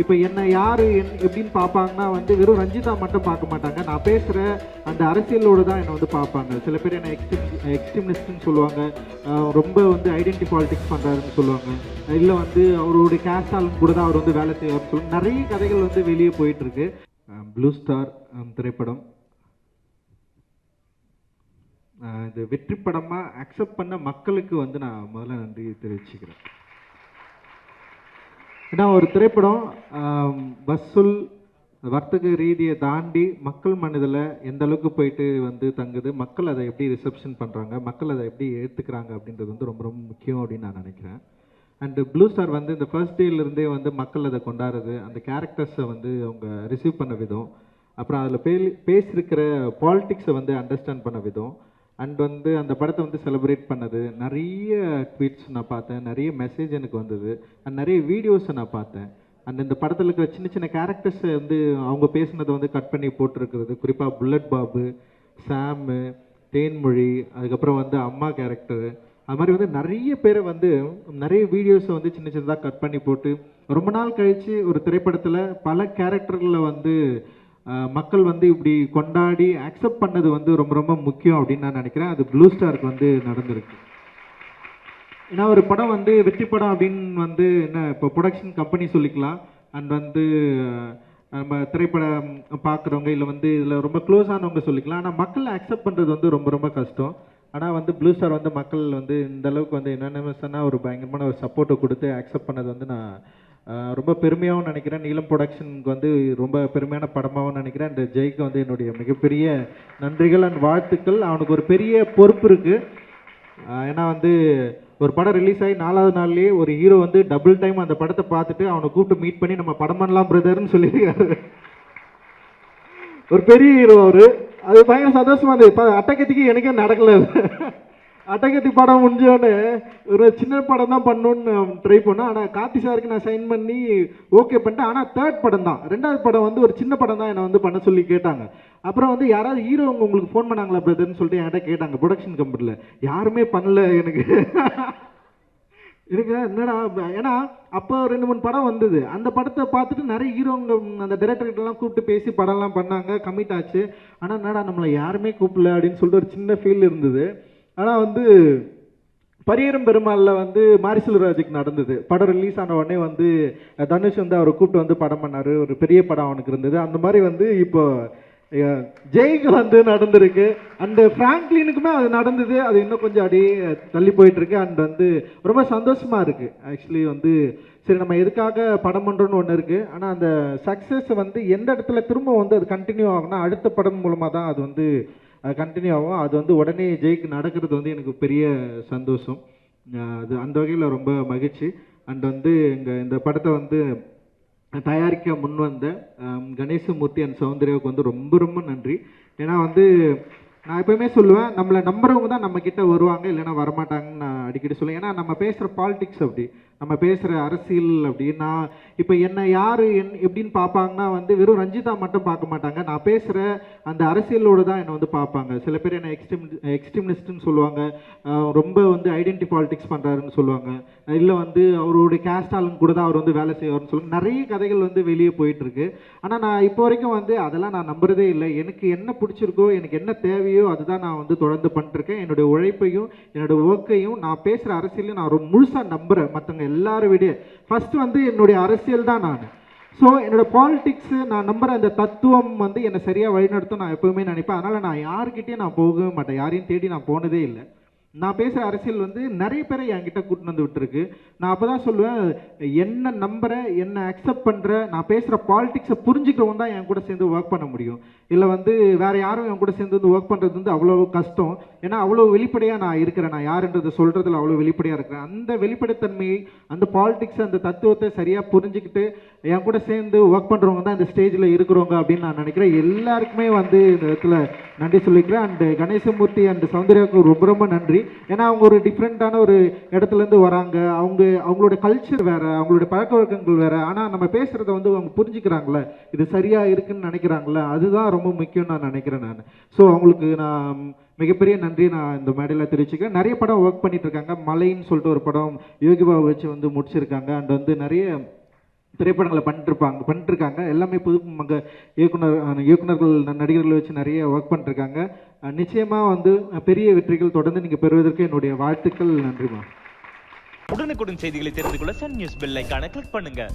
இப்போ என்னை யார் எப்படின்னு பார்ப்பாங்கன்னா வந்து வெறும் ரஞ்சிதா மட்டும் பார்க்க மாட்டாங்க. நான் பேசுகிற அந்த அரசியலோடு தான் என்னை வந்து பார்ப்பாங்க. சில பேர் என்னை எக்ஸ்ட்ரீம் எக்ஸ்ட்ரீமிஸ்ட்னு சொல்லுவாங்க. ரொம்ப வந்து ஐடென்டி பாலிடிக்ஸ் பண்ணுறாருன்னு சொல்லுவாங்க. இல்லை வந்து அவருடைய கேஸ்டாலும் கூட தான் அவர் வந்து வேலை செய்வார்னு சொல்லுவாங்க நிறைய கதைகள் வந்து வெளியே போயிட்டுருக்கு ப்ளூ ஸ்டார் திரைப்படம். இந்த இது வெற்றி படமாக அக்செப்ட் பண்ண மக்களுக்கு வந்து நான் முதல்ல நன்றி தெரிவிச்சுக்கிறேன். ஏன்னா ஒரு திரைப்படம் ஆம், வசூல் வர்த்தக ரீதியை தாண்டி மக்கள் மனதில் எந்த அளவுக்கு போயிட்டு வந்து தங்குது மக்கள் அதை எப்படி ரிசப்ஷன் பண்ணுறாங்க மக்கள் அதை எப்படி ஏற்றுக்கிறாங்க அப்படின்றது வந்து ரொம்ப ரொம்ப முக்கியம் அப்படின்னு நான் நினைக்கிறேன். அண்டு ப்ளூ ஸ்டார் வந்து இந்த ஃபர்ஸ்ட் டேலேருந்தே வந்து மக்கள் அதை கொண்டாடுறது அந்த கேரக்டர்ஸை வந்து அவங்க ரிசீவ் பண்ண விதம் அப்புறம் அதில் பே பேசியிருக்கிற பாலிட்டிக்ஸை வந்து அண்டர்ஸ்டாண்ட் பண்ண விதம் அண்ட் வந்து அந்த படத்தை வந்து செலிப்ரேட் பண்ணது நிறைய ட்வீட்ஸ் நான் பார்த்தேன் நிறைய மெசேஜ் எனக்கு வந்தது அண்ட் நிறைய வீடியோஸை நான் பார்த்தேன். அண்ட் இந்த படத்தில் இருக்கிற சின்ன சின்ன கேரக்டர்ஸை வந்து அவங்க பேசுனதை வந்து கட் பண்ணி போட்டிருக்கிறது. குறிப்பாக புல்லட் பாபு சாமு தேன்மொழி அதுக்கப்புறம் வந்து அம்மா கேரக்டரு அது மாதிரி வந்து நிறைய பேரை வந்து நிறைய வீடியோஸை வந்து சின்ன சின்னதாக கட் பண்ணி போட்டு ரொம்ப நாள் கழித்து ஒரு திரைப்படத்தில் பல கேரக்டர்களில் வந்து மக்கள் வந்து இப்படி கொண்டாடி அக்செப்ட் பண்ணது வந்து ரொம்ப ரொம்ப முக்கியம் அப்படின்னு நான் நினைக்கிறேன். அது ப்ளூ ஸ்டாருக்கு வந்து நடந்திருக்கு. ஏன்னா ஒரு படம் வந்து வெற்றி படம் அப்படின்னு வந்து என்ன இப்போ ப்ரொடக்ஷன் கம்பெனி சொல்லிக்கலாம். அண்ட் வந்து நம்ம திரைப்படம் பார்க்குறவங்க இல்லை வந்து இதில் ரொம்ப க்ளோஸ் ஆனவங்க சொல்லிக்கலாம். ஆனால் மக்கள் அக்செப்ட் பண்ணுறது வந்து ரொம்ப ரொம்ப கஷ்டம். ஆனால் வந்து ப்ளூ ஸ்டார் வந்து மக்கள் வந்து இந்த அளவுக்கு வந்து என்னென்ன ஒரு பயங்கரமான ஒரு சப்போர்ட்டை கொடுத்து அக்செப்ட் பண்ணது வந்து நான் ரொம்ப பெருமையாகவும் நினைக்கிறேன். நீலம் ப்ரொடக்ஷனுக்கு வந்து ரொம்ப பெருமையான படமாகவும் நினைக்கிறேன். அண்ட் ஜெய்க்கு வந்து என்னுடைய மிகப்பெரிய நன்றிகள் அண்ட் வாழ்த்துக்கள். அவனுக்கு ஒரு பெரிய பொறுப்பு இருக்குது ஏன்னா வந்து ஒரு படம் ரிலீஸ் ஆகி நாலாவது நாள்லேயே ஒரு ஹீரோ வந்து டபுள் டைம் அந்த படத்தை பார்த்துட்டு அவனை கூப்பிட்டு மீட் பண்ணி நம்ம படம் பண்ணலாம் பிரதர்னு சொல்லியிருக்காரு. ஒரு பெரிய ஹீரோ அவர். அது பயங்கர சந்தோஷமா இருந்தது. இப்போ அட்டகத்திக்கு எனக்கே நடக்கல அட்டகத்தி படம் முடிஞ்சோடனே ஒரு சின்ன படம் தான் பண்ணணும்னு ட்ரை பண்ணேன் ஆனால் கார்த்தி சாருக்கு நான் சைன் பண்ணி ஓகே பண்ணிட்டேன். ஆனால் தேர்ட் படம் தான். ரெண்டாவது படம் வந்து ஒரு சின்ன படம் தான் என்னை வந்து பண்ண சொல்லி கேட்டாங்க. அப்புறம் வந்து யாராவது ஹீரோ உங்களுக்கு ஃபோன் பண்ணாங்களா பிரதர்னு சொல்லிட்டு என்கிட்ட கேட்டாங்க. ப்ரொடக்ஷன் கம்பெனியில் யாருமே பண்ணல எனக்கு. எனக்கு என்னடா ஏன்னா அப்போ ரெண்டு மூணு படம் வந்தது. அந்த படத்தை பார்த்துட்டு நிறைய ஹீரோங்க அந்த டைரக்டர்கிட்டலாம் கூப்பிட்டு பேசி படம்லாம் பண்ணாங்க. கம்மிட் ஆச்சு. ஆனால் என்னடா நம்மளை யாருமே கூப்பிடல அப்படின்னு சொல்லிட்டு ஒரு சின்ன ஃபீல் இருந்தது. ஆனால் வந்து பரியரும் பெருமாளில் வந்து மாரி ராஜுக்கு நடந்தது. படம் ரிலீஸ் ஆன உடனே வந்து தனுஷ் வந்து அவரை கூப்பிட்டு வந்து படம் பண்ணார். ஒரு பெரிய படம் அவனுக்கு இருந்தது. அந்த மாதிரி வந்து இப்போ ஜெய்க்கு வந்து நடந்திருக்கு. அண்டு ஃப்ராங்க்லினுக்குமே அது நடந்தது. அது இன்னும் கொஞ்சம் அப்படியே தள்ளி போயிட்டுருக்கு. அண்ட் வந்து ரொம்ப சந்தோஷமாக இருக்குது ஆக்சுவலி வந்து சரி நம்ம எதுக்காக படம் பண்ணுறோன்னு ஒன்று இருக்குது ஆனால் அந்த சக்ஸஸ் வந்து எந்த இடத்துல திரும்ப வந்து அது கண்டினியூ ஆகும்னா அடுத்த படம் மூலமாக தான் அது வந்து கண்டினியூ ஆகும். அது வந்து உடனே ஜெயிக்கு நடக்கிறது வந்து எனக்கு பெரிய சந்தோஷம். அது அந்த வகையில் ரொம்ப மகிழ்ச்சி. அண்ட் வந்து எங்கள் இந்த படத்தை வந்து தயாரிக்க முன் வந்த கணேசமூர்த்தி அண்ட் சௌந்தர்யாவுக்கு வந்து ரொம்ப ரொம்ப நன்றி. ஏன்னா வந்து நான் எப்பவுமே சொல்லுவேன் நம்மளை நம்புறவங்க தான் நம்மக்கிட்ட வருவாங்க இல்லைன்னா வரமாட்டாங்கன்னு நான் அடிக்கடி சொல்லுவேன். ஏன்னா நம்ம பேசுகிற பாலிடிக்ஸ் அப்படி. நம்ம பேசுகிற அரசியல் அப்படின்னா நான் இப்போ என்னை யார் என் எப்படின்னு பார்ப்பாங்கன்னா வந்து வெறும் ரஞ்சிதா மட்டும் பார்க்க மாட்டாங்க. நான் பேசுகிற அந்த அரசியலோடு தான் என்னை வந்து பார்ப்பாங்க. சில பேர் என்ன எக்ஸ்ட்ரீம் எக்ஸ்ட்ரீமிஸ்ட்னு சொல்லுவாங்க. ரொம்ப வந்து ஐடென்டி பாலிடிக்ஸ் பண்ணுறாருன்னு சொல்லுவாங்க. இல்லை வந்து அவருடைய கேஸ்டாலும் கூட தான் அவர் வந்து வேலை செய்வார்னு சொல்லுவாங்க. நிறைய கதைகள் வந்து வெளியே போயிட்டுருக்கு. ஆனால் நான் இப்போ வரைக்கும் வந்து அதெல்லாம் நான் நம்புறதே இல்லை. எனக்கு என்ன பிடிச்சிருக்கோ எனக்கு என்ன தேவையோ அதுதான் நான் வந்து தொடர்ந்து பண்ணிருக்கேன் என்னுடைய உழைப்பையும் என்னோட ஒர்க்கையும் நான் பேசுகிற அரசியலையும் நான் ரொம்ப முழுசாக நம்புகிறேன் மற்றவங்க எல்லாரும் விட ஃபஸ்ட்டு வந்து என்னுடைய அரசியல் தான் நான். ஸோ என்னோட பாலிட்டிக்ஸு நான் நம்புகிற அந்த தத்துவம் வந்து என்னை சரியாக வழிநடத்தும் நான் எப்போவுமே நினைப்பேன். அதனால் நான் யாருக்கிட்டேயும் நான் போகவே மாட்டேன். யாரையும் தேடி நான் போனதே இல்லை. நான் பேசுகிற அரசியல் வந்து நிறைய பேரை என்கிட்ட கூட்டின்னு வந்து விட்டுருக்கு. நான் அப்போ தான் சொல்லுவேன் என்ன நம்புற என்ன அக்செப்ட் பண்ணுற நான் பேசுகிற பாலிடிக்ஸை புரிஞ்சுக்கிறவங்க தான் என் கூட சேர்ந்து ஒர்க் பண்ண முடியும். இல்லை வந்து வேறு யாரும் என் கூட சேர்ந்து வந்து ஒர்க் பண்ணுறது வந்து அவ்வளோ கஷ்டம். ஏன்னா அவ்வளோ வெளிப்படையாக நான் இருக்கிறேன். நான் யாருன்றதை சொல்கிறதுல அவ்வளோ வெளிப்படையாக இருக்கிறேன். அந்த வெளிப்படைத்தன்மையை அந்த பாலிடிக்ஸ் அந்த தத்துவத்தை சரியாக புரிஞ்சுக்கிட்டு என் கூட சேர்ந்து ஒர்க் பண்ணுறவங்க தான் இந்த ஸ்டேஜில் இருக்கிறவங்க அப்படின்னு நான் நினைக்கிறேன். எல்லாருக்குமே வந்து இந்த இடத்துல நன்றி சொல்லிக்கிறேன். அண்ட் கணேசமூர்த்தி அண்ட் சௌந்தர்யாவுக்கு ரொம்ப ரொம்ப நன்றி. ஏன்னா அவங்க ஒரு டிஃப்ரெண்ட்டான ஒரு இடத்துல இருந்து வராங்க. அவங்க அவங்களோட கல்ச்சர் வேற அவங்களோட பழக்க வழக்கங்கள் வேற. ஆனால் நம்ம பேசுகிறத வந்து அவங்க புரிஞ்சுக்கிறாங்களே இது சரியாக இருக்குன்னு நினைக்கிறாங்களே அதுதான் ரொம்ப முக்கியம் நான் நினைக்கிறேன் நான். ஸோ அவங்களுக்கு நான் மிகப்பெரிய நன்றி நான் இந்த மேடையில் தெரிவிச்சுக்கிறேன். நிறைய படம் ஒர்க் பண்ணிட்டு இருக்காங்க. மலைன்னு சொல்லிட்டு ஒரு படம் யோகி பாபு வச்சு வந்து முடிச்சிருக்காங்க. அண்ட் வந்து நிறைய திரைப்படங்களை பண்ணிட்டுருப்பாங்க பண்ணிட்டுருக்காங்க எல்லாமே புது அங்கே இயக்குனர் அஹ் இயக்குனர்கள் நடிகர்களை வச்சு நிறைய ஒர்க் பண்ணிட்டுருக்காங்க நிச்சயமாக வந்து பெரிய வெற்றிகள் தொடர்ந்து நீங்கள் பெறுவதற்கு என்னுடைய வாழ்த்துக்கள். நன்றிமா. உடனுக்குடன் செய்திகளை தெரிந்து கொள்ள சன் நியூஸ் பெல் ஐக்கான கிளிக் பண்ணுங்கள்